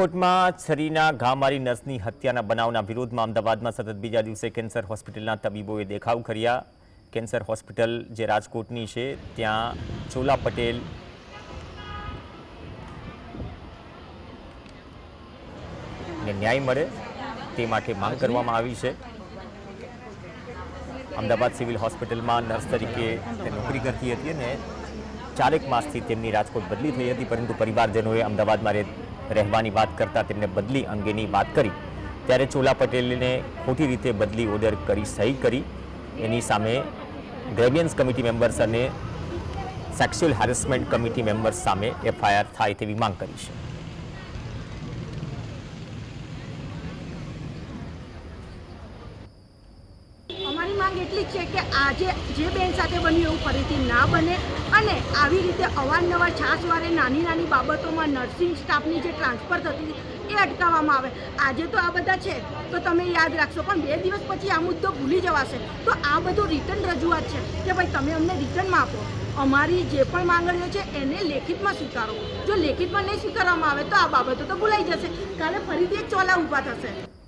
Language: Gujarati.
રાજકોટમાં છરીના ઘા મારી નર્સની હત્યાના બનાવના વિરોધમાં અમદાવાદમાં સતત બીજા દિવસે કેન્સર હોસ્પિટલના તબીબોએ દેખાવ કર્યા. કેન્સર હોસ્પિટલ જે રાજકોટની છે, ત્યાં ચોલા પટેલ ને ન્યાય મળે તે માટે માંગ કરવામાં આવી છે. અમદાવાદ સિવિલ હોસ્પિટલમાં નર્સ તરીકે નોકરી કરતી હતી અને ચારેક માસથી તેમની રાજકોટ બદલી થઈ હતી, પરંતુ પરિવારજનોએ અમદાવાદમાં રહેવાની વાત કરતા તેમને બદલી અંગેની વાત કરી. ત્યારે ચોલા પટેલને ખોટી રીતે બદલી ઓર્ડર કરી, સહી કરી. એની સામે ગ્રેવિયન્સ કમિટી મેમ્બર્સ અને સેક્સ્યુઅલ હેરેસમેન્ટ કમિટી મેમ્બર્સ સામે એફઆઈઆર થાય તેવી માંગ કરી છે અમારી માંગ એટલી છે કે આજે જે બેન સાથે બન્યું એવું ફરીથી ના બને અને આવી રીતે અવારનવાર છાસવારે નાની નાની બાબતોમાં નર્સિંગ સ્ટાફની જે ટ્રાન્સફર થતી એ અટકાવવામાં આવે. આજે તો આ બધા છે, તો તમે યાદ રાખશો. પણ બે દિવસ પછી આ મુદ્દો ભૂલી જવાશે. તો આ બધું રિટર્ન રજૂઆત છે કે ભાઈ તમે અમને રિટર્નમાં આપો. અમારી જે પણ માંગણીઓ છે એને લેખિતમાં સ્વીકારો. જો લેખિતમાં નહીં સ્વીકારવામાં આવે તો આ બાબતો તો ભૂલાઈ જશે. કાલે ફરીથી એક ચોલા ઊભા થશે.